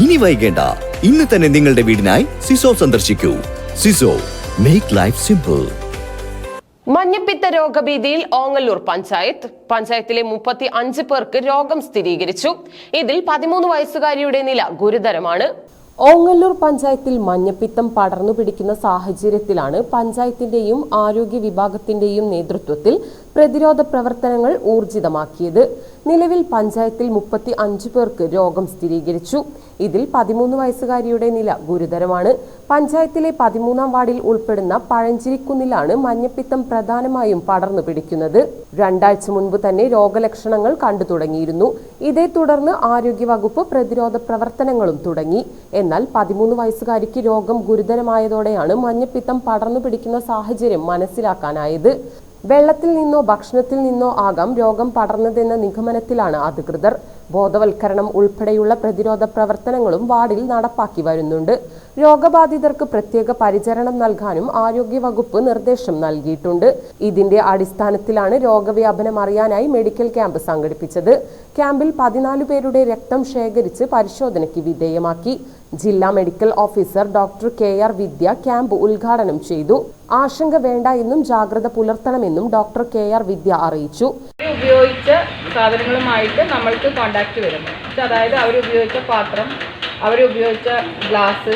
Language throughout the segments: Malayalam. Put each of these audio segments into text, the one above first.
ഇനി വൈകേണ്ട. ഇന്ന് തന്നെ നിങ്ങളുടെ വീടിനായി സിസോ സന്ദർശിക്കൂ. സിസോ മേക്ക് ലൈഫ് സിമ്പിൾ മഞ്ഞപ്പിത്ത രോഗഭീതിയിൽ ഓങ്ങല്ലൂർ പഞ്ചായത്ത്. പഞ്ചായത്തിലെ മുപ്പത്തി അഞ്ച് പേർക്ക് രോഗം സ്ഥിരീകരിച്ചു. ഇതിൽ പതിമൂന്ന് വയസ്സുകാരിയുടെ നില ഗുരുതരമാണ്. ഓങ്ങല്ലൂർ പഞ്ചായത്തിൽ മഞ്ഞപ്പിത്തം പടർന്നു പിടിക്കുന്ന സാഹചര്യത്തിലാണ് പഞ്ചായത്തിന്റെയും ആരോഗ്യ വിഭാഗത്തിന്റെയും നേതൃത്വത്തിൽ പ്രതിരോധ പ്രവർത്തനങ്ങൾ ഊർജിതമാക്കിയത്. നിലവിൽ പഞ്ചായത്തിൽ മുപ്പത്തി അഞ്ച് പേർക്ക് രോഗം സ്ഥിരീകരിച്ചു. ഇതിൽ പതിമൂന്ന് വയസ്സുകാരിയുടെ നില ഗുരുതരമാണ്. പഞ്ചായത്തിലെ പതിമൂന്നാം വാർഡിൽ ഉൾപ്പെടുന്ന പഴഞ്ചിരിക്കുന്നിലാണ് മഞ്ഞപ്പിത്തം പ്രധാനമായും പടർന്നു പിടിക്കുന്നത്. രണ്ടാഴ്ച മുൻപ് തന്നെ രോഗലക്ഷണങ്ങൾ കണ്ടു തുടങ്ങിയിരുന്നു. ഇതേ തുടർന്ന് ആരോഗ്യവകുപ്പ് പ്രതിരോധ പ്രവർത്തനങ്ങളും തുടങ്ങി. എന്നാൽ പതിമൂന്ന് വയസ്സുകാരിക്ക് രോഗം ഗുരുതരമായതോടെയാണ് മഞ്ഞപ്പിത്തം പടർന്നു പിടിക്കുന്ന സാഹചര്യം മനസ്സിലാക്കാനായത്. വെള്ളത്തിൽ നിന്നോ ഭക്ഷണത്തിൽ നിന്നോ ആകാം രോഗം പടർന്നതെന്ന നിഗമനത്തിലാണ് അധികൃതർ. ബോധവൽക്കരണം ഉൾപ്പെടെയുള്ള പ്രതിരോധ പ്രവർത്തനങ്ങളും വാർഡിൽ നടപ്പാക്കി വരുന്നുണ്ട്. രോഗബാധിതർക്ക് പ്രത്യേക പരിചരണം നൽകാനും ആരോഗ്യവകുപ്പ് നിർദ്ദേശം നൽകിയിട്ടുണ്ട്. ഇതിന്റെ അടിസ്ഥാനത്തിലാണ് രോഗവ്യാപനം അറിയാനായി മെഡിക്കൽ ക്യാമ്പ് സംഘടിപ്പിച്ചത്. ക്യാമ്പിൽ പതിനാല് പേരുടെ രക്തം ശേഖരിച്ച് പരിശോധനയ്ക്ക് വിധേയമാക്കി. ജില്ലാ medical officer doctor K R Vidya camp ഉദ്ഘാടനം ചെയ്തു. ആശങ്ക വേണ്ട എന്നും ജാഗ്രത പുലർത്തണമെന്നും ഡോക്ടർ കെ ആർ വിദ്യ അറിയിച്ചു. ഉപയോഗിച്ച സാധനങ്ങളുമായിട്ട് നമ്മൾക്ക് കോണ്ടാക്ട് വരുന്നത് അതായത് അവർ ഉപയോഗിച്ച പാത്രം അവരുപയോഗിച്ച ഗ്ലാസ്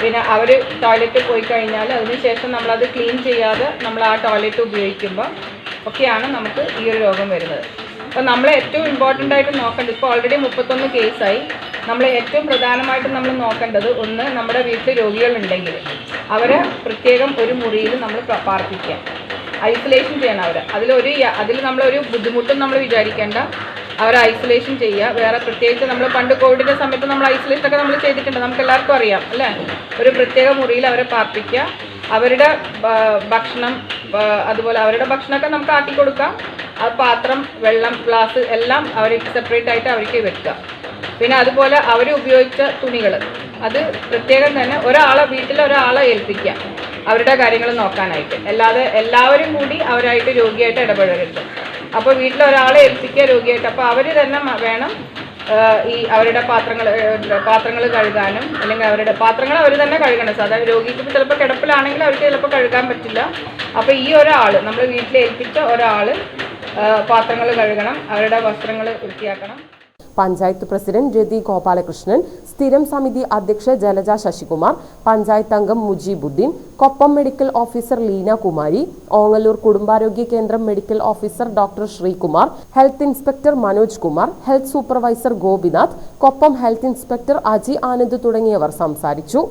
പിന്നെ അവർ ടോയ്ലറ്റിൽ പോയി കഴിഞ്ഞാൽ അതിനുശേഷം നമ്മളത് ക്ലീൻ ചെയ്യാതെ നമ്മൾ ആ ടോയ്ലറ്റ് ഉപയോഗിക്കുമ്പോൾ ഒക്കെയാണ് നമുക്ക് ഈ ഒരു രോഗം വരുന്നത്. അപ്പോൾ നമ്മൾ ഏറ്റവും ഇമ്പോർട്ടന്റ് ആയിട്ട് നോക്കേണ്ടത് ഇപ്പോൾ ഓൾറെഡി മുപ്പത്തൊന്ന് കേസായി നമ്മൾ ഏറ്റവും പ്രധാനമായിട്ടും നമ്മൾ നോക്കേണ്ടത് ഒന്ന് നമ്മുടെ വീട്ടിൽ രോഗികളുണ്ടെങ്കിൽ അവരെ പ്രത്യേകം ഒരു മുറിയിൽ നമ്മൾ പാർപ്പിക്കുക. ഐസൊലേഷൻ ചെയ്യണം അവർ അതിലൊരു അതിൽ നമ്മളൊരു ബുദ്ധിമുട്ടും നമ്മൾ വിചാരിക്കേണ്ട. അവരെ ഐസൊലേഷൻ ചെയ്യുക. വേറെ പ്രത്യേകിച്ച് നമ്മൾ പണ്ട് കോവിഡിന്റെ സമയത്ത് നമ്മൾ ഐസൊലേഷൻ ഒക്കെ നമ്മൾ ചെയ്തിട്ടുണ്ട്. നമുക്ക് എല്ലാവർക്കും അറിയാം അല്ലേ? ഒരു പ്രത്യേക മുറിയിൽ അവരെ പാർപ്പിക്കുക. അവരുടെ ഭക്ഷണം അതുപോലെ അവരുടെ ഭക്ഷണമൊക്കെ നമുക്ക് ആക്കി കൊടുക്കാം. ആ പാത്രം വെള്ളം ഗ്ലാസ് എല്ലാം അവർക്ക് സെപ്പറേറ്റ് ആയിട്ട് അവർക്ക് വെക്കുക. പിന്നെ അതുപോലെ അവർ ഉപയോഗിച്ച തുണികൾ അത് പ്രത്യേകം തന്നെ ഒരാളെ വീട്ടിൽ ഒരാളെ ഏൽപ്പിക്കുക. അവരുടെ കാര്യങ്ങൾ നോക്കാനായിട്ട്. അല്ലാതെ എല്ലാവരും കൂടി അവരായിട്ട് രോഗിയായിട്ട് ഇടപെടരുത് അപ്പോൾ വീട്ടിൽ ഒരാളെ ഏൽപ്പിക്കുക രോഗിയായിട്ട് അപ്പോൾ അവർ തന്നെ വേണം ഈ അവരുടെ പാത്രങ്ങൾ പാത്രങ്ങൾ കഴുകാനും അല്ലെങ്കിൽ അവരുടെ പാത്രങ്ങൾ അവർ തന്നെ കഴുകണം. സാധാരണ രോഗിക്ക് ചിലപ്പോൾ കിടപ്പിലാണെങ്കിൽ അവർക്ക് ചിലപ്പോൾ കഴുകാൻ പറ്റില്ല. അപ്പോൾ ഈ ഒരാൾ നമ്മൾ വീട്ടിൽ ഏൽപ്പിച്ച ഒരാൾ പാത്രങ്ങൾ കഴുകണം അവരുടെ വസ്ത്രങ്ങൾ വൃത്തിയാക്കണം. പഞ്ചായത്ത് പ്രസിഡന്റ് രതി ഗോപാലകൃഷ്ണൻ സ്ഥിരം സമിതി അധ്യക്ഷ ജലജ ശശികുമാർ പഞ്ചായത്ത് അംഗം മുജീബുദ്ദീൻ കൊപ്പം മെഡിക്കൽ ഓഫീസർ ലീന കുമാരി ഓങ്ങല്ലൂർ കുടുംബാരോഗ്യ കേന്ദ്രം medical officer doctor Sreekumar health inspector Manoj Kumar health supervisor Gopinath Koppam health inspector Aji Anand തുടങ്ങിയവർ സംസാരിച്ചു.